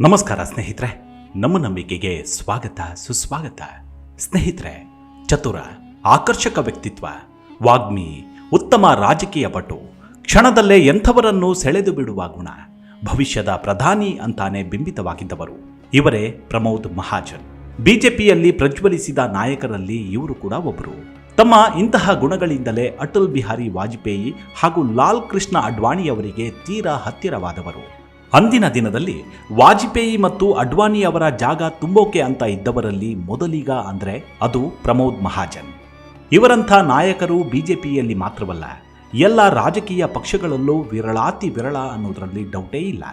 ನಮಸ್ಕಾರ ಸ್ನೇಹಿತರೆ, ನಮ್ಮ ನಂಬಿಕೆಗೆ ಸ್ವಾಗತ, ಸುಸ್ವಾಗತ. ಸ್ನೇಹಿತರೆ, ಚತುರ, ಆಕರ್ಷಕ ವ್ಯಕ್ತಿತ್ವ, ವಾಗ್ಮಿ, ಉತ್ತಮ ರಾಜಕೀಯ ಪಟು ಕ್ಷಣದಲ್ಲೇ ಎಂಥವರನ್ನು ಸೆಳೆದು ಬಿಡುವ ಗುಣ, ಭವಿಷ್ಯದ ಪ್ರಧಾನಿ ಅಂತಾನೆ ಬಿಂಬಿತವಾಗಿದ್ದವರು. ಇವರೇ ಪ್ರಮೋದ್ ಮಹಾಜನ್. ಬಿಜೆಪಿಯಲ್ಲಿ ಪ್ರಜ್ವಲಿಸಿದ ನಾಯಕರಲ್ಲಿ ಇವರು ಕೂಡ ಒಬ್ಬರು ತಮ್ಮ ಇಂತಹ ಗುಣಗಳಿಂದಲೇ ಅಟಲ್ ಬಿಹಾರಿ ವಾಜಪೇಯಿ ಹಾಗೂ ಲಾಲ್ ಕೃಷ್ಣ ಅಡ್ವಾಣಿಯವರಿಗೆ ತೀರಾ ಹತ್ತಿರವಾದವರು. ಅಂದಿನ ದಿನದಲ್ಲಿ ವಾಜಪೇಯಿ ಮತ್ತು ಅಡ್ವಾಣಿ ಅವರ ಜಾಗ ತುಂಬೋಕೆ ಅಂತ ಇದ್ದವರಲ್ಲಿ ಮೊದಲಿಗ ಅಂದ್ರೆ ಅದು ಪ್ರಮೋದ್ ಮಹಾಜನ್. ಇವರಂಥ ನಾಯಕರು ಬಿಜೆಪಿಯಲ್ಲಿ ಮಾತ್ರವಲ್ಲ, ಎಲ್ಲ ರಾಜಕೀಯ ಪಕ್ಷಗಳಲ್ಲೂ ವಿರಳಾತಿ ವಿರಳ ಅನ್ನೋದರಲ್ಲಿ ಡೌಟೇ ಇಲ್ಲ.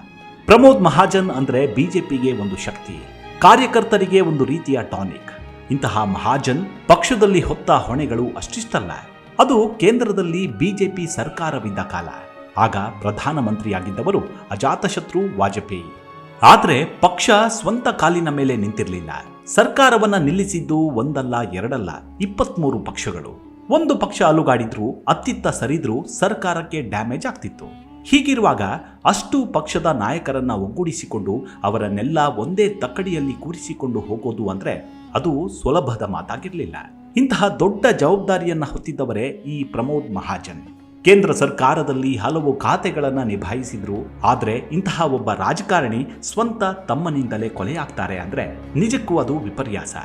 ಪ್ರಮೋದ್ ಮಹಾಜನ್ ಅಂದ್ರೆ ಬಿಜೆಪಿಗೆ ಒಂದು ಶಕ್ತಿ, ಕಾರ್ಯಕರ್ತರಿಗೆ ಒಂದು ರೀತಿಯ ಟಾನಿಕ್. ಇಂತಹ ಮಹಾಜನ್ ಪಕ್ಷದಲ್ಲಿ ಹೊತ್ತ ಹೊಣೆಗಳು ಅಷ್ಟಿಷ್ಟಲ್ಲ, ಅದು ಕೇಂದ್ರದಲ್ಲಿ ಬಿಜೆಪಿ ಸರ್ಕಾರವಿದ್ದ ಕಾಲ. ಆಗ ಪ್ರಧಾನಮಂತ್ರಿಯಾಗಿದ್ದವರು ಅಜಾತಶತ್ರು ವಾಜಪೇಯಿ. ಆದರೆ ಪಕ್ಷ ಸ್ವಂತ ಕಾಲಿನ ಮೇಲೆ ನಿಂತಿರಲಿಲ್ಲ. ಸರ್ಕಾರವನ್ನ ನಿಲ್ಲಿಸಿದ್ದು ಒಂದಲ್ಲ ಎರಡಲ್ಲ ಇಪ್ಪತ್ಮೂರು ಪಕ್ಷಗಳು. ಒಂದು ಪಕ್ಷ ಅಲುಗಾಡಿದ್ರೂ, ಅತ್ತಿತ್ತ ಸರಿದ್ರೂ ಸರ್ಕಾರಕ್ಕೆ ಡ್ಯಾಮೇಜ್ ಆಗ್ತಿತ್ತು. ಹೀಗಿರುವಾಗ ಅಷ್ಟು ಪಕ್ಷದ ನಾಯಕರನ್ನ ಒಗ್ಗೂಡಿಸಿಕೊಂಡು ಅವರನ್ನೆಲ್ಲ ಒಂದೇ ತಕ್ಕಡಿಯಲ್ಲಿ ಕೂರಿಸಿಕೊಂಡು ಹೋಗೋದು ಅಂದ್ರೆ ಅದು ಸುಲಭದ ಮಾತಾಗಿರಲಿಲ್ಲ. ಇಂತಹ ದೊಡ್ಡ ಜವಾಬ್ದಾರಿಯನ್ನ ಹೊತ್ತಿದ್ದವರೇ ಈ ಪ್ರಮೋದ್ ಮಹಾಜನ್. ಕೇಂದ್ರ ಸರ್ಕಾರದಲ್ಲಿ ಹಲವು ಖಾತೆಗಳನ್ನು ನಿಭಾಯಿಸಿದ್ರು. ಆದರೆ ಇಂತಹ ಒಬ್ಬ ರಾಜಕಾರಣಿ ಸ್ವಂತ ತಮ್ಮನಿಂದಲೇ ಕೊಲೆಯಾಗ್ತಾರೆ ಅಂದ್ರೆ ನಿಜಕ್ಕೂ ಅದು ವಿಪರ್ಯಾಸ.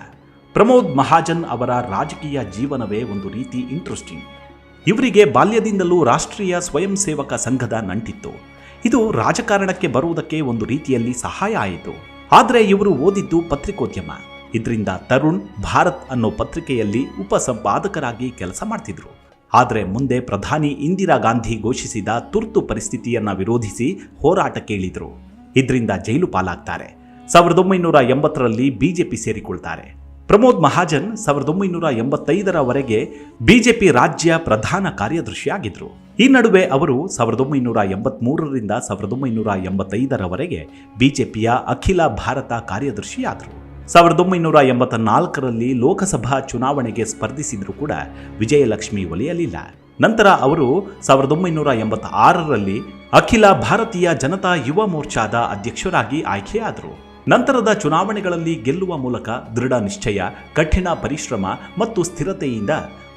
ಪ್ರಮೋದ್ ಮಹಾಜನ್ ಅವರ ರಾಜಕೀಯ ಜೀವನವೇ ಒಂದು ರೀತಿ ಇಂಟ್ರೆಸ್ಟಿಂಗ್ ಇವರಿಗೆ ಬಾಲ್ಯದಿಂದಲೂ ರಾಷ್ಟ್ರೀಯ ಸ್ವಯಂ ಸೇವಕ ಸಂಘದ ನಂಟಿತ್ತು. ಇದು ರಾಜಕಾರಣಕ್ಕೆ ಬರುವುದಕ್ಕೆ ಒಂದು ರೀತಿಯಲ್ಲಿ ಸಹಾಯ ಆಯಿತು. ಆದರೆ ಇವರು ಓದಿದ್ದು ಪತ್ರಿಕೋದ್ಯಮ. ಇದರಿಂದ ತರುಣ್ ಭಾರತ್ ಅನ್ನೋ ಪತ್ರಿಕೆಯಲ್ಲಿ ಉಪಸಂಪಾದಕರಾಗಿ ಕೆಲಸ ಮಾಡ್ತಿದ್ರು. ಆದರೆ ಮುಂದೆ ಪ್ರಧಾನಿ ಇಂದಿರಾ ಗಾಂಧಿ ಘೋಷಿಸಿದ ತುರ್ತು ಪರಿಸ್ಥಿತಿಯನ್ನ ವಿರೋಧಿಸಿ ಹೋರಾಟ ಕೇಳಿದರು. ಇದರಿಂದ ಜೈಲು ಪಾಲಾಗ್ತಾರೆ. ಸಾವಿರದ ಒಂಬೈನೂರ ಎಂಬತ್ತರಲ್ಲಿ ಬಿಜೆಪಿ ಸೇರಿಕೊಳ್ತಾರೆ. ಪ್ರಮೋದ್ ಮಹಾಜನ್ ಸಾವಿರದ ಒಂಬೈನೂರ ಎಂಬತ್ತೈದರವರೆಗೆ ಬಿಜೆಪಿ ರಾಜ್ಯ ಪ್ರಧಾನ ಕಾರ್ಯದರ್ಶಿಯಾಗಿದ್ದರು ಈ ನಡುವೆ ಅವರು ಸಾವಿರದ ಒಂಬೈನೂರ ಎಂಬತ್ತ್ಮೂರರಿಂದ ಸಾವಿರದ ಒಂಬೈನೂರ ಎಂಬತ್ತೈದರವರೆಗೆ ಬಿಜೆಪಿಯ ಅಖಿಲ ಭಾರತ ಕಾರ್ಯದರ್ಶಿಯಾದರು. ಸಾವಿರದ ಒಂಬೈನೂರ ಎಂಬತ್ತ ನಾಲ್ಕರಲ್ಲಿ ಲೋಕಸಭಾ ಚುನಾವಣೆಗೆ ಸ್ಪರ್ಧಿಸಿದ್ರು ಕೂಡ ವಿಜಯಲಕ್ಷ್ಮಿ ಒಲಿಯಲಿಲ್ಲ ನಂತರ ಅವರು ಸಾವಿರದ ಒಂಬೈನೂರ ಎಂಬತ್ತ ಆರರಲ್ಲಿ ಅಖಿಲ ಭಾರತೀಯ ಜನತಾ ಯುವ ಮೋರ್ಚಾದ ಅಧ್ಯಕ್ಷರಾಗಿ ಆಯ್ಕೆಯಾದರು ನಂತರದ ಚುನಾವಣೆಗಳಲ್ಲಿ ಗೆಲ್ಲುವ ಮೂಲಕ ದೃಢ ನಿಶ್ಚಯ, ಕಠಿಣ ಪರಿಶ್ರಮ ಮತ್ತು ಸ್ಥಿರತೆಯಿಂದ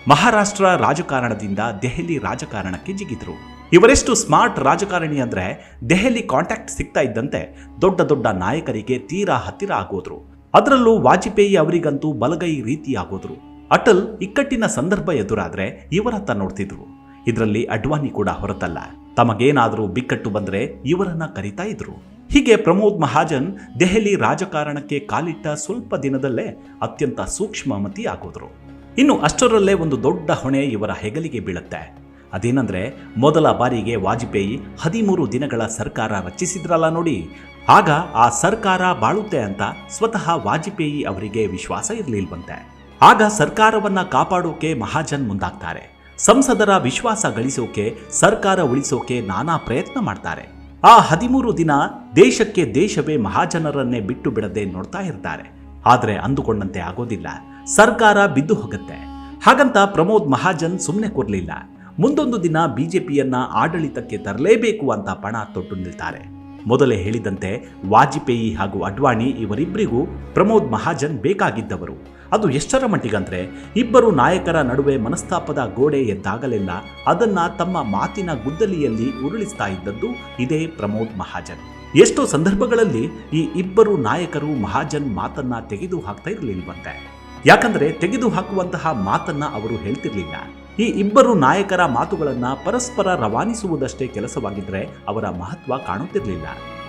ಮಹಾರಾಷ್ಟ್ರ ರಾಜಕಾರಣದಿಂದ ದೆಹಲಿ ರಾಜಕಾರಣಕ್ಕೆ ಜಿಗಿದ್ರು. ಇವರೆಷ್ಟು ಸ್ಮಾರ್ಟ್ ರಾಜಕಾರಣಿ ಅಂದ್ರೆ ದೆಹಲಿ ಕಾಂಟ್ಯಾಕ್ಟ್ ಸಿಗ್ತಾ ಇದ್ದಂತೆ ದೊಡ್ಡ ದೊಡ್ಡ ನಾಯಕರಿಗೆ ತೀರಾ ಹತ್ತಿರ ಆಗೋದ್ರು. ಅದರಲ್ಲೂ ವಾಜಪೇಯಿ ಅವರಿಗಂತೂ ಬಲಗೈ ರೀತಿಯಾಗೋದ್ರು. ಅಟಲ್ ಇಕ್ಕಟ್ಟಿನ ಸಂದರ್ಭ ಎದುರಾದ್ರೆ ಇವರತ್ತ ನೋಡ್ತಿದ್ರು. ಇದರಲ್ಲಿ ಅಡ್ವಾನಿ ಕೂಡ ಹೊರತಲ್ಲ. ತಮಗೇನಾದರೂ ಬಿಕ್ಕಟ್ಟು ಬಂದ್ರೆ ಇವರನ್ನ ಕರಿತಾ ಇದ್ರು. ಹೀಗೆ ಪ್ರಮೋದ್ ಮಹಾಜನ್ ದೆಹಲಿ ರಾಜಕಾರಣಕ್ಕೆ ಕಾಲಿಟ್ಟ ಸ್ವಲ್ಪ ದಿನದಲ್ಲೇ ಅತ್ಯಂತ ಸೂಕ್ಷ್ಮಮತಿ ಆಗೋದ್ರು. ಇನ್ನು ಅಷ್ಟರಲ್ಲೇ ಒಂದು ದೊಡ್ಡ ಹೊಣೆ ಇವರ ಹೆಗಲಿಗೆ ಬೀಳುತ್ತೆ. ಅದೇನಂದ್ರೆ, ಮೊದಲ ಬಾರಿಗೆ ವಾಜಪೇಯಿ ಹದಿಮೂರು ದಿನಗಳ ಸರ್ಕಾರ ರಚಿಸಿದ್ರಲ್ಲ ನೋಡಿ ಆಗ ಆ ಸರ್ಕಾರ ಬಾಳುತ್ತೆ ಅಂತ ಸ್ವತಃ ವಾಜಪೇಯಿ ಅವರಿಗೆ ವಿಶ್ವಾಸ ಇರಲಿಲ್ವಂತೆ. ಆಗ ಸರ್ಕಾರವನ್ನ ಕಾಪಾಡೋಕೆ ಮಹಾಜನ್ ಮುಂದಾಗ್ತಾರೆ. ಸಂಸದರ ವಿಶ್ವಾಸ ಗಳಿಸೋಕೆ, ಸರ್ಕಾರ ಉಳಿಸೋಕೆ ನಾನಾ ಪ್ರಯತ್ನ ಮಾಡ್ತಾರೆ. ಆ ಹದಿಮೂರು ದಿನ ದೇಶಕ್ಕೆ ದೇಶವೇ ಮಹಾಜನರನ್ನೇ ಬಿಟ್ಟು ಬಿಡದೆ ನೋಡ್ತಾ ಇರ್ತಾರೆ. ಆದ್ರೆ ಅಂದುಕೊಂಡಂತೆ ಆಗೋದಿಲ್ಲ. ಸರ್ಕಾರ ಬಿದ್ದು ಹೋಗುತ್ತೆ. ಹಾಗಂತ ಪ್ರಮೋದ್ ಮಹಾಜನ್ ಸುಮ್ಮನೆ ಕೊರಲಿಲ್ಲ. ಮುಂದೊಂದು ದಿನ ಬಿಜೆಪಿಯನ್ನ ಆಡಳಿತಕ್ಕೆ ತರಲೇಬೇಕು ಅಂತ ಪಣ ತೊಟ್ಟು ನಿಲ್ತಾರೆ. ಮೊದಲೇ ಹೇಳಿದಂತೆ ವಾಜಪೇಯಿ ಹಾಗೂ ಅಡ್ವಾಣಿ ಇವರಿಬ್ಬರಿಗೂ ಪ್ರಮೋದ್ ಮಹಾಜನ್ ಬೇಕಾಗಿದ್ದವರು. ಅದು ಎಷ್ಟರ ಮಟ್ಟಿಗಂದ್ರೆ ಇಬ್ಬರು ನಾಯಕರ ನಡುವೆ ಮನಸ್ತಾಪದ ಗೋಡೆ ಎದ್ದಾಗಲೆಲ್ಲ ಅದನ್ನ ತಮ್ಮ ಮಾತಿನ ಗುದ್ದಲಿಯಲ್ಲಿ ಉರುಳಿಸ್ತಾ ಇದ್ದದ್ದು ಇದೇ ಪ್ರಮೋದ್ ಮಹಾಜನ್. ಎಷ್ಟೋ ಸಂದರ್ಭಗಳಲ್ಲಿ ಈ ಇಬ್ಬರು ನಾಯಕರು ಮಹಾಜನ್ ಮಾತನ್ನ ತೆಗೆದು ಹಾಕ್ತಾ ಇರಲಿಲ್ವಂತೆ. ಯಾಕಂದ್ರೆ ತೆಗೆದು ಹಾಕುವಂತಹ ಮಾತನ್ನ ಅವರು ಹೇಳ್ತಿರ್ಲಿಲ್ಲ. ಈ ಇಬ್ಬರು ನಾಯಕರ ಮಾತುಗಳನ್ನ ಪರಸ್ಪರ ರವಾನಿಸುವುದಷ್ಟೇ ಕೆಲಸವಾಗಿದ್ರೆ ಅವರ ಮಹತ್ವ ಕಾಣುತ್ತಿರಲಿಲ್ಲ.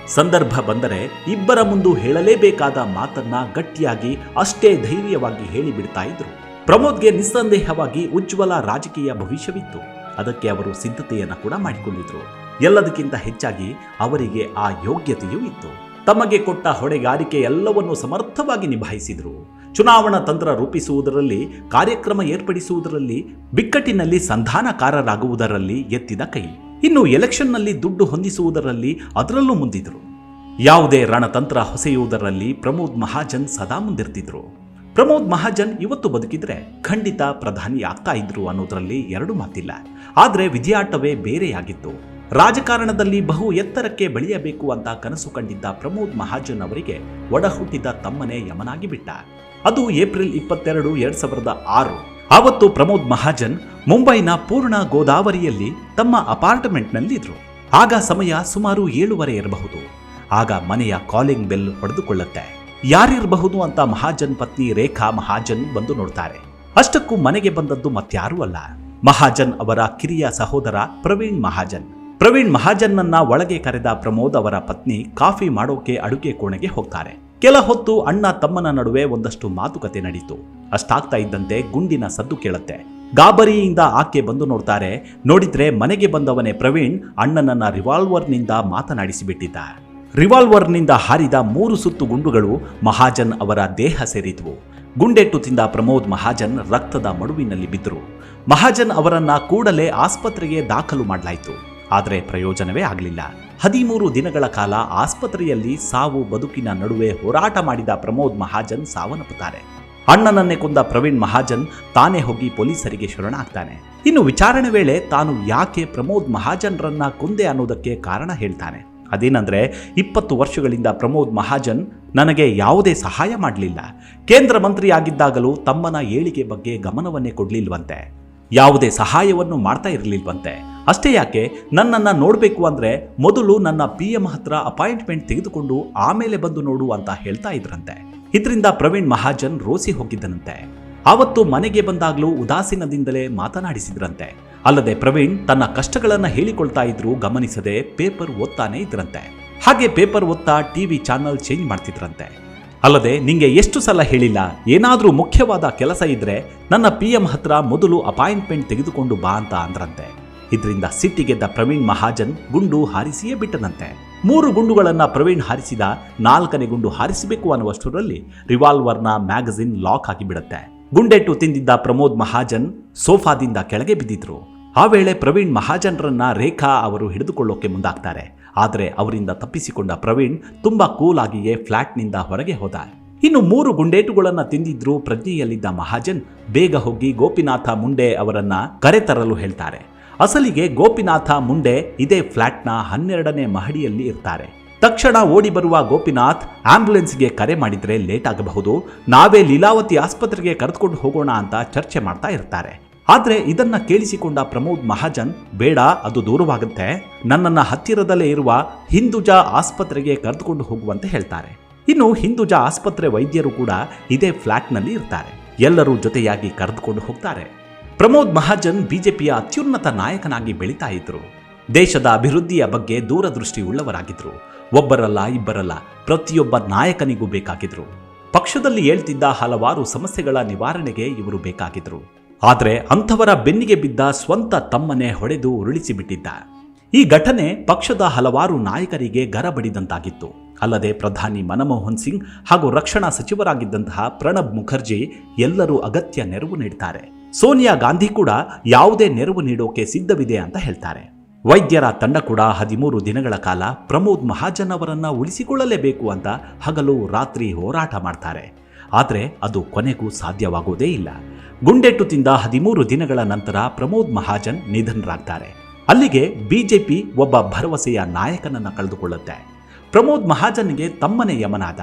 ಸಂದರ್ಭ ಬಂದರೆ ಇಬ್ಬರ ಮುಂದು ಹೇಳಲೇಬೇಕಾದ ಮಾತನ್ನ ಗಟ್ಟಿಯಾಗಿ, ಅಷ್ಟೇ ಧೈರ್ಯವಾಗಿ ಹೇಳಿಬಿಡ್ತಾ ಇದ್ರು. ಪ್ರಮೋದ್ಗೆ ನಿಸ್ಸಂದೇಹವಾಗಿ ಉಜ್ವಲ ರಾಜಕೀಯ ಭವಿಷ್ಯವಿತ್ತು. ಅದಕ್ಕೆ ಅವರು ಸಿದ್ಧತೆಯನ್ನು ಕೂಡ ಮಾಡಿಕೊಂಡಿದ್ರು. ಎಲ್ಲದಕ್ಕಿಂತ ಹೆಚ್ಚಾಗಿ ಅವರಿಗೆ ಆ ಯೋಗ್ಯತೆಯೂ ಇತ್ತು. ತಮಗೆ ಕೊಟ್ಟ ಹೊಣೆಗಾರಿಕೆ ಎಲ್ಲವನ್ನು ಸಮರ್ಥವಾಗಿ ನಿಭಾಯಿಸಿದ್ರು. ಚುನಾವಣಾ ತಂತ್ರ ರೂಪಿಸುವುದರಲ್ಲಿ, ಕಾರ್ಯಕ್ರಮ ಏರ್ಪಡಿಸುವುದರಲ್ಲಿ, ಬಿಕ್ಕಟ್ಟಿನಲ್ಲಿ ಸಂಧಾನಕಾರರಾಗುವುದರಲ್ಲಿ ಎತ್ತಿದ ಕೈ. ಇನ್ನು ಎಲೆಕ್ಷನ್ನಲ್ಲಿ ದುಡ್ಡು ಹೊಂದಿಸುವುದರಲ್ಲಿ ಅದರಲ್ಲೂ ಮುಂದಿದ್ರು ಯಾವುದೇ ರಣತಂತ್ರ ಹೊಸೆಯುವುದರಲ್ಲಿ ಪ್ರಮೋದ್ ಮಹಾಜನ್ ಸದಾ ಮುಂದಿರ್ತಿದ್ರು. ಪ್ರಮೋದ್ ಮಹಾಜನ್ ಇವತ್ತು ಬದುಕಿದ್ರೆ ಖಂಡಿತ ಪ್ರಧಾನಿ ಆಗ್ತಾ ಇದ್ರು ಅನ್ನೋದರಲ್ಲಿ ಎರಡು ಮಾತಿಲ್ಲ. ಆದರೆ ವಿಧಿಯಾಟವೇ ಬೇರೆಯಾಗಿತ್ತು. ರಾಜಕಾರಣದಲ್ಲಿ ಬಹು ಎತ್ತರಕ್ಕೆ ಬೆಳೆಯಬೇಕು ಅಂತ ಕನಸು ಕಂಡಿದ್ದ ಪ್ರಮೋದ್ ಮಹಾಜನ್ ಅವರಿಗೆ ಒಡಹುಟ್ಟಿದ್ದ ಹುಟ್ಟಿದ ತಮ್ಮನೇ ಯಮನಾಗಿ ಬಿಟ್ಟ. ಅದು ಏಪ್ರಿಲ್ ಇಪ್ಪತ್ತೆರಡು, ಎರಡ್ ಸಾವಿರದ ಆರು. ಆವತ್ತು ಪ್ರಮೋದ್ ಮಹಾಜನ್ ಮುಂಬೈನ ಪೂರ್ಣ ಗೋದಾವರಿಯಲ್ಲಿ ತಮ್ಮ ಅಪಾರ್ಟ್ಮೆಂಟ್ನಲ್ಲಿದ್ರು. ಆಗ ಸಮಯ ಸುಮಾರು ಏಳುವರೆ ಇರಬಹುದು. ಆಗ ಮನೆಯ ಕಾಲಿಂಗ್ ಬೆಲ್ ಹೊಡೆದುಕೊಳ್ಳುತ್ತೆ. ಯಾರಿರಬಹುದು ಅಂತ ಮಹಾಜನ್ ಪತ್ನಿ ರೇಖಾ ಮಹಾಜನ್ ಬಂದು ನೋಡ್ತಾರೆ. ಅಷ್ಟಕ್ಕೂ ಮನೆಗೆ ಬಂದದ್ದು ಮತ್ಯಾರೂ ಅಲ್ಲ. ಮಹಾಜನ್ ಅವರ ಕಿರಿಯ ಸಹೋದರ ಪ್ರವೀಣ್ ಮಹಾಜನ್. ಪ್ರವೀಣ್ ಮಹಾಜನ್ನನ್ನ ಒಳಗೆ ಕರೆದ ಪ್ರಮೋದ್ ಅವರ ಪತ್ನಿ ಕಾಫಿ ಮಾಡೋಕೆ ಅಡುಗೆ ಕೋಣೆಗೆ ಹೋಗ್ತಾರೆ. ಕೆಲ ಹೊತ್ತು ಅಣ್ಣ ತಮ್ಮನ ನಡುವೆ ಒಂದಷ್ಟು ಮಾತುಕತೆ ನಡೀತು. ಅಷ್ಟಾಗ್ತಾ ಇದ್ದಂತೆ ಗುಂಡಿನ ಸದ್ದು ಕೇಳುತ್ತೆ. ಗಾಬರಿಯಿಂದ ಆಕೆ ಬಂದು ನೋಡ್ತಾರೆ, ನೋಡಿದ್ರೆ ಮನೆಗೆ ಬಂದವನೇ ಪ್ರವೀಣ್ ಅಣ್ಣನನ್ನ ರಿವಾಲ್ವರ್ನಿಂದ ಮಾತನಾಡಿಸಿಬಿಟ್ಟಿದ್ದ ರಿವಾಲ್ವರ್ನಿಂದ ಹಾರಿದ ಮೂರು ಸುತ್ತು ಗುಂಡುಗಳು ಮಹಾಜನ್ ಅವರ ದೇಹ ಸೇರಿದ್ವು. ಗುಂಡೆಟ್ಟು ತಿಂದ ಪ್ರಮೋದ್ ಮಹಾಜನ್ ರಕ್ತದ ಮಡುವಿನಲ್ಲಿ ಬಿದ್ದರು. ಮಹಾಜನ್ ಅವರನ್ನ ಕೂಡಲೇ ಆಸ್ಪತ್ರೆಗೆ ದಾಖಲು ಮಾಡಲಾಯಿತು. ಆದರೆ ಪ್ರಯೋಜನವೇ ಆಗಲಿಲ್ಲ. ಹದಿಮೂರು ದಿನಗಳ ಕಾಲ ಆಸ್ಪತ್ರೆಯಲ್ಲಿ ಸಾವು ಬದುಕಿನ ನಡುವೆ ಹೋರಾಟ ಮಾಡಿದ ಪ್ರಮೋದ್ ಮಹಾಜನ್ ಸಾವನ್ನಪ್ಪುತ್ತಾರೆ. ಅಣ್ಣನನ್ನೇ ಕೊಂದ ಪ್ರವೀಣ್ ಮಹಾಜನ್ ತಾನೇ ಹೋಗಿ ಪೊಲೀಸರಿಗೆ ಶರಣಾಗ್ತಾನೆ. ಇನ್ನು ವಿಚಾರಣೆ ವೇಳೆ ತಾನು ಯಾಕೆ ಪ್ರಮೋದ್ ಮಹಾಜನ್ರನ್ನ ಕೊಂದೆ ಅನ್ನೋದಕ್ಕೆ ಕಾರಣ ಹೇಳ್ತಾನೆ. ಅದೇನಂದ್ರೆ, ಇಪ್ಪತ್ತು ವರ್ಷಗಳಿಂದ ಪ್ರಮೋದ್ ಮಹಾಜನ್ ನನಗೆ ಯಾವುದೇ ಸಹಾಯ ಮಾಡಲಿಲ್ಲ. ಕೇಂದ್ರ ಮಂತ್ರಿಯಾಗಿದ್ದಾಗಲೂ ತಮ್ಮನ ಏಳಿಗೆ ಬಗ್ಗೆ ಗಮನವನ್ನೇ ಕೊಡಲಿಲ್ವಂತೆ. ಯಾವುದೇ ಸಹಾಯವನ್ನು ಮಾಡ್ತಾ ಇರಲಿಲ್ವಂತೆ. ಅಷ್ಟೇ ಯಾಕೆ, ನನ್ನನ್ನು ನೋಡಬೇಕು ಅಂದರೆ ಮೊದಲು ನನ್ನ ಪಿ ಎಂ ಹತ್ರ ಅಪಾಯಿಂಟ್ಮೆಂಟ್ ತೆಗೆದುಕೊಂಡು ಆಮೇಲೆ ಬಂದು ನೋಡು ಅಂತ ಹೇಳ್ತಾ ಇದ್ರಂತೆ. ಇದರಿಂದ ಪ್ರವೀಣ್ ಮಹಾಜನ್ ರೋಸಿ ಹೋಗಿದ್ದನಂತೆ. ಆವತ್ತು ಮನೆಗೆ ಬಂದಾಗಲೂ ಉದಾಸೀನದಿಂದಲೇ ಮಾತನಾಡಿಸಿದ್ರಂತೆ. ಅಲ್ಲದೆ ಪ್ರವೀಣ್ ತನ್ನ ಕಷ್ಟಗಳನ್ನು ಹೇಳಿಕೊಳ್ತಾ ಇದ್ರು ಗಮನಿಸದೆ ಪೇಪರ್ ಓದ್ತಾನೆ ಇದ್ರಂತೆ. ಹಾಗೆ ಪೇಪರ್ ಓದ್ತಾ ಟಿವಿ ಚಾನಲ್ ಚೇಂಜ್ ಮಾಡ್ತಿದ್ರಂತೆ. ಅಲ್ಲದೆ ನಿಂಗೆ ಎಷ್ಟು ಸಲ ಹೇಳಿಲ್ಲ, ಏನಾದರೂ ಮುಖ್ಯವಾದ ಕೆಲಸ ಇದ್ರೆ ನನ್ನ ಪಿ ಎಂ ಹತ್ರ ಮೊದಲು ಅಪಾಯಿಂಟ್ಮೆಂಟ್ ತೆಗೆದುಕೊಂಡು ಬಾ ಅಂತ ಅಂದ್ರಂತೆ. ಇದರಿಂದ ಸಿಟ್ಟಿಗೆದ್ದ ಪ್ರವೀಣ್ ಮಹಾಜನ್ ಗುಂಡು ಹಾರಿಸಿಯೇ ಬಿಟ್ಟನಂತೆ. ಮೂರು ಗುಂಡುಗಳನ್ನ ಪ್ರವೀಣ್ ಹಾರಿಸಿದ ನಾಲ್ಕನೇ ಗುಂಡು ಹಾರಿಸಬೇಕು ಅನ್ನುವಷ್ಟರಲ್ಲಿ ರಿವಾಲ್ವರ್ನ ಮ್ಯಾಗಜಿನ್ ಲಾಕ್ ಆಗಿಬಿಡುತ್ತೆ ಗುಂಡೆಟ್ಟು ತಿಂದಿದ್ದ ಪ್ರಮೋದ್ ಮಹಾಜನ್ ಸೋಫಾದಿಂದ ಕೆಳಗೆ ಬಿದ್ದಿದ್ರು. ಆ ವೇಳೆ ಪ್ರವೀಣ್ ಮಹಾಜನ್ರನ್ನ ರೇಖಾ ಅವರು ಹಿಡಿದುಕೊಳ್ಳೋಕೆ ಮುಂದಾಗ್ತಾರೆ. ಆದರೆ ಅವರಿಂದ ತಪ್ಪಿಸಿಕೊಂಡ ಪ್ರವೀಣ್ ತುಂಬಾ ಕೂಲ್ ಆಗಿಯೇ ಫ್ಲಾಟ್ನಿಂದ ಹೊರಗೆ ಹೋದ. ಇನ್ನು ಮೂರು ಗುಂಡೇಟುಗಳನ್ನ ತಿಂದಿದ್ರು ಪ್ರಜ್ಞೆಯಲ್ಲಿದ್ದ ಮಹಾಜನ್ ಬೇಗ ಹೋಗಿ ಗೋಪಿನಾಥ ಮುಂಡೆ ಅವರನ್ನ ಕರೆತರಲು ಹೇಳ್ತಾರೆ. ಅಸಲಿಗೆ ಗೋಪಿನಾಥ ಮುಂಡೆ ಇದೇ ಫ್ಲಾಟ್ನ ಹನ್ನೆರಡನೇ ಮಹಡಿಯಲ್ಲಿ ಇರ್ತಾರೆ. ತಕ್ಷಣ ಓಡಿ ಬರುವ ಗೋಪಿನಾಥ್ ಆಂಬ್ಯುಲೆನ್ಸ್ಗೆ ಕರೆ ಮಾಡಿದ್ರೆ ಲೇಟ್ ಆಗಬಹುದು. ನಾವೇ ಲೀಲಾವತಿ ಆಸ್ಪತ್ರೆಗೆ ಕರೆದುಕೊಂಡು ಹೋಗೋಣ ಅಂತ ಚರ್ಚೆ ಮಾಡ್ತಾ ಇರ್ತಾರೆ. ಆದರೆ ಇದನ್ನ ಕೇಳಿಸಿಕೊಂಡ ಪ್ರಮೋದ್ ಮಹಾಜನ್, ಬೇಡ, ಅದು ದೂರವಾಗುತ್ತೆ. ನನ್ನನ್ನ ಹತ್ತಿರದಲ್ಲೇ ಇರುವ ಹಿಂದುಜಾ ಆಸ್ಪತ್ರೆಗೆ ಕರೆದುಕೊಂಡು ಹೋಗುವಂತೆ ಹೇಳ್ತಾರೆ. ಇನ್ನು ಹಿಂದುಜಾ ಆಸ್ಪತ್ರೆ ವೈದ್ಯರು ಕೂಡ ಇದೇ ಫ್ಲಾಟ್ನಲ್ಲಿ ಇರ್ತಾರೆ. ಎಲ್ಲರೂ ಜೊತೆಯಾಗಿ ಕರೆದುಕೊಂಡು ಹೋಗ್ತಾರೆ. ಪ್ರಮೋದ್ ಮಹಾಜನ್ ಬಿಜೆಪಿಯ ಅತ್ಯುನ್ನತ ನಾಯಕನಾಗಿ ಬೆಳೀತಾ ಇದ್ರು ದೇಶದ ಅಭಿವೃದ್ಧಿಯ ಬಗ್ಗೆ ದೂರದೃಷ್ಟಿ ಉಳ್ಳವರಾಗಿದ್ರು ಒಬ್ಬರಲ್ಲ, ಇಬ್ಬರಲ್ಲ, ಪ್ರತಿಯೊಬ್ಬ ನಾಯಕನಿಗೂ ಬೇಕಾಗಿದ್ರು ಪಕ್ಷದಲ್ಲಿ ಹೇಳ್ತಿದ್ದ ಹಲವಾರು ಸಮಸ್ಯೆಗಳ ನಿವಾರಣೆಗೆ ಇವರು ಬೇಕಾಗಿದ್ರು ಆದರೆ ಅಂಥವರ ಬೆನ್ನಿಗೆ ಬಿದ್ದ ಸ್ವಂತ ತಮ್ಮನೆ ಹೊಡೆದು ಉರುಳಿಸಿಬಿಟ್ಟಿದ್ದ. ಈ ಘಟನೆ ಪಕ್ಷದ ಹಲವಾರು ನಾಯಕರಿಗೆ ಗರಬಡಿದಂತಾಗಿತ್ತು. ಅಲ್ಲದೆ ಪ್ರಧಾನಿ ಮನಮೋಹನ್ ಸಿಂಗ್ ಹಾಗೂ ರಕ್ಷಣಾ ಸಚಿವರಾಗಿದ್ದಂತಹ ಪ್ರಣಬ್ ಮುಖರ್ಜಿ ಎಲ್ಲರೂ ಅಗತ್ಯ ನೆರವು ನೀಡ್ತಾರೆ. ಸೋನಿಯಾ ಗಾಂಧಿ ಕೂಡ ಯಾವುದೇ ನೆರವು ನೀಡೋಕೆ ಸಿದ್ಧವಿದೆ ಅಂತ ಹೇಳ್ತಾರೆ. ವೈದ್ಯರ ತಂಡ ಕೂಡ ಹದಿಮೂರು ದಿನಗಳ ಕಾಲ ಪ್ರಮೋದ್ ಮಹಾಜನ್ ಅವರನ್ನ ಉಳಿಸಿಕೊಳ್ಳಲೇಬೇಕು ಅಂತ ಹಗಲು ರಾತ್ರಿ ಹೋರಾಟ ಮಾಡ್ತಾರೆ. ಆದರೆ ಅದು ಕೊನೆಗೂ ಸಾಧ್ಯವಾಗುವುದೇ ಇಲ್ಲ. ಗುಂಡೆಟ್ಟು ತಿಂದ ಹದಿಮೂರು ದಿನಗಳ ನಂತರ ಪ್ರಮೋದ್ ಮಹಾಜನ್ ನಿಧನರಾಗ್ತಾರೆ. ಅಲ್ಲಿಗೆ ಬಿಜೆಪಿ ಒಬ್ಬ ಭರವಸೆಯ ನಾಯಕನನ್ನ ಕಳೆದುಕೊಳ್ಳುತ್ತೆ. ಪ್ರಮೋದ್ ಮಹಾಜನ್ಗೆ ತಮ್ಮನೇ ಯಮನಾದ.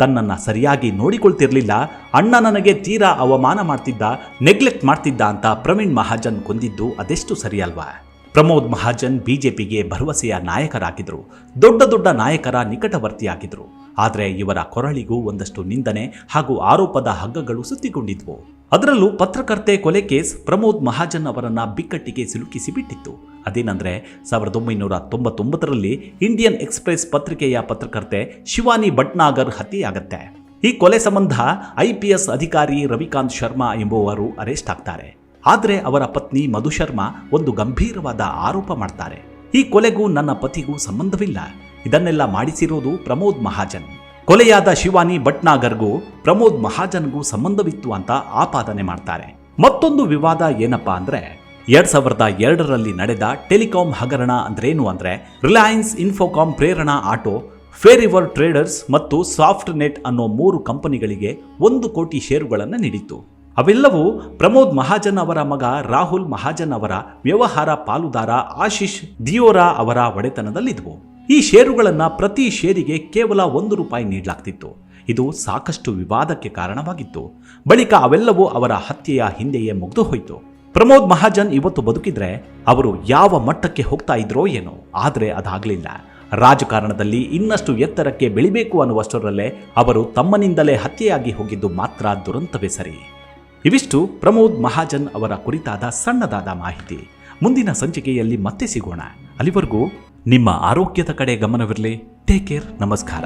ತನ್ನನ್ನ ಸರಿಯಾಗಿ ನೋಡಿಕೊಳ್ತಿರಲಿಲ್ಲ, ಅಣ್ಣ ನನಗೆ ತೀರಾ ಅವಮಾನ ಮಾಡ್ತಿದ್ದ ನೆಗ್ಲೆಕ್ಟ್ ಮಾಡ್ತಿದ್ದ ಅಂತ ಪ್ರವೀಣ್ ಮಹಾಜನ್ ಕೊಂದಿದ್ದು ಅದೆಷ್ಟು ಸರಿಯಲ್ವಾ? ಪ್ರಮೋದ್ ಮಹಾಜನ್ ಬಿಜೆಪಿಗೆ ಭರವಸೆಯ ನಾಯಕರಾಗಿದ್ರು, ದೊಡ್ಡ ದೊಡ್ಡ ನಾಯಕರ ನಿಕಟವರ್ತಿಯಾಗಿದ್ದರು ಆದರೆ ಇವರ ಕೊರಳಿಗೂ ಒಂದಷ್ಟು ನಿಂದನೆ ಹಾಗೂ ಆರೋಪದ ಹಗ್ಗಗಳು ಸುತ್ತಿಕೊಂಡಿದ್ವು. ಅದರಲ್ಲೂ ಪತ್ರಕರ್ತೆ ಕೊಲೆ ಕೇಸ್ ಪ್ರಮೋದ್ ಮಹಾಜನ್ ಅವರನ್ನು ಬಿಕ್ಕಟ್ಟಿಗೆ ಸಿಲುಕಿಸಿಬಿಟ್ಟಿತ್ತು ಅದೇನಂದ್ರೆ ಸಾವಿರದ ಒಂಬೈನೂರ ತೊಂಬತ್ತೊಂಬತ್ತರಲ್ಲಿ ಇಂಡಿಯನ್ ಎಕ್ಸ್ಪ್ರೆಸ್ ಪತ್ರಿಕೆಯ ಪತ್ರಕರ್ತೆ ಶಿವಾನಿ ಭಟ್ನಾಗರ್ ಹತ್ಯೆಯಾಗತ್ತೆ. ಈ ಕೊಲೆ ಸಂಬಂಧ ಐಪಿಎಸ್ ಅಧಿಕಾರಿ ರವಿಕಾಂತ್ ಶರ್ಮಾ ಎಂಬುವರು ಅರೆಸ್ಟ್ ಆಗ್ತಾರೆ. ಆದರೆ ಅವರ ಪತ್ನಿ ಮಧು ಶರ್ಮಾ ಒಂದು ಗಂಭೀರವಾದ ಆರೋಪ ಮಾಡ್ತಾರೆ. ಈ ಕೊಲೆಗೂ ನನ್ನ ಪತಿಗೂ ಸಂಬಂಧವಿಲ್ಲ. ಇದನ್ನೆಲ್ಲ ಮಾಡಿಸಿರೋದು ಪ್ರಮೋದ್ ಮಹಾಜನ್. ಕೊಲೆಯಾದ ಶಿವಾನಿ ಭಟ್ನಾಗರ್ಗೂ, ಪ್ರಮೋದ್ ಮಹಾಜನ್ಗೂ ಸಂಬಂಧವಿತ್ತು ಅಂತ ಆಪಾದನೆ ಮಾಡ್ತಾರೆ. ಮತ್ತೊಂದು ವಿವಾದ ಏನಪ್ಪಾ ಅಂದ್ರೆ, ಎರಡ್ ಸಾವಿರದ ಎರಡರಲ್ಲಿ ನಡೆದ ಟೆಲಿಕಾಂ ಹಗರಣ ಅಂದ್ರೇನು ಅಂದ್ರೆ, Reliance Infocomm Prerana auto, Fairever traders ಮತ್ತು ಸಾಫ್ಟ್ ನೆಟ್ ಅನ್ನೋ ಮೂರು ಕಂಪನಿಗಳಿಗೆ ಒಂದು ಕೋಟಿ ಷೇರುಗಳನ್ನು ನೀಡಿತ್ತು. ಅವೆಲ್ಲವೂ ಪ್ರಮೋದ್ ಮಹಾಜನ್ ಅವರ ಮಗ ರಾಹುಲ್ ಮಹಾಜನ್ ಅವರ ವ್ಯವಹಾರ ಪಾಲುದಾರ ಆಶೀಶ್ ದಿಯೋರಾ ಅವರ ಒಡೆತನದಲ್ಲಿದ್ವು. ಈ ಷೇರುಗಳನ್ನು ಪ್ರತಿ ಷೇರಿಗೆ ಕೇವಲ ಒಂದು ರೂಪಾಯಿ ನೀಡಲಾಗ್ತಿತ್ತು. ಇದು ಸಾಕಷ್ಟು ವಿವಾದಕ್ಕೆ ಕಾರಣವಾಗಿತ್ತು. ಬಳಿಕ ಅವೆಲ್ಲವೂ ಅವರ ಹತ್ಯೆಯ ಹಿಂದೆಯೇ ಮುಗಿದು ಹೋಯಿತು. ಪ್ರಮೋದ್ ಮಹಾಜನ್ ಇವತ್ತು ಬದುಕಿದ್ರೆ ಅವರು ಯಾವ ಮಟ್ಟಕ್ಕೆ ಹೋಗ್ತಾ ಇದ್ರೋ ಏನೋ, ಆದರೆ ಅದಾಗಲಿಲ್ಲ. ರಾಜಕಾರಣದಲ್ಲಿ ಇನ್ನಷ್ಟು ಎತ್ತರಕ್ಕೆ ಬೆಳಿಬೇಕು ಅನ್ನುವಷ್ಟರಲ್ಲೇ ಅವರು ತಮ್ಮನಿಂದಲೇ ಹತ್ಯೆಯಾಗಿ ಹೋಗಿದ್ದು ಮಾತ್ರ ದುರಂತವೇ ಸರಿ. ಇವಿಷ್ಟು ಪ್ರಮೋದ್ ಮಹಾಜನ್ ಅವರ ಕುರಿತಾದ ಸಣ್ಣದಾದ ಮಾಹಿತಿ. ಮುಂದಿನ ಸಂಚಿಕೆಯಲ್ಲಿ ಮತ್ತೆ ಸಿಗೋಣ. ಅಲ್ಲಿವರೆಗೂ ನಿಮ್ಮ ಆರೋಗ್ಯದ ಕಡೆ ಗಮನವಿರಲಿ. ಟೇಕ್ ಕೇರ್ ನಮಸ್ಕಾರ.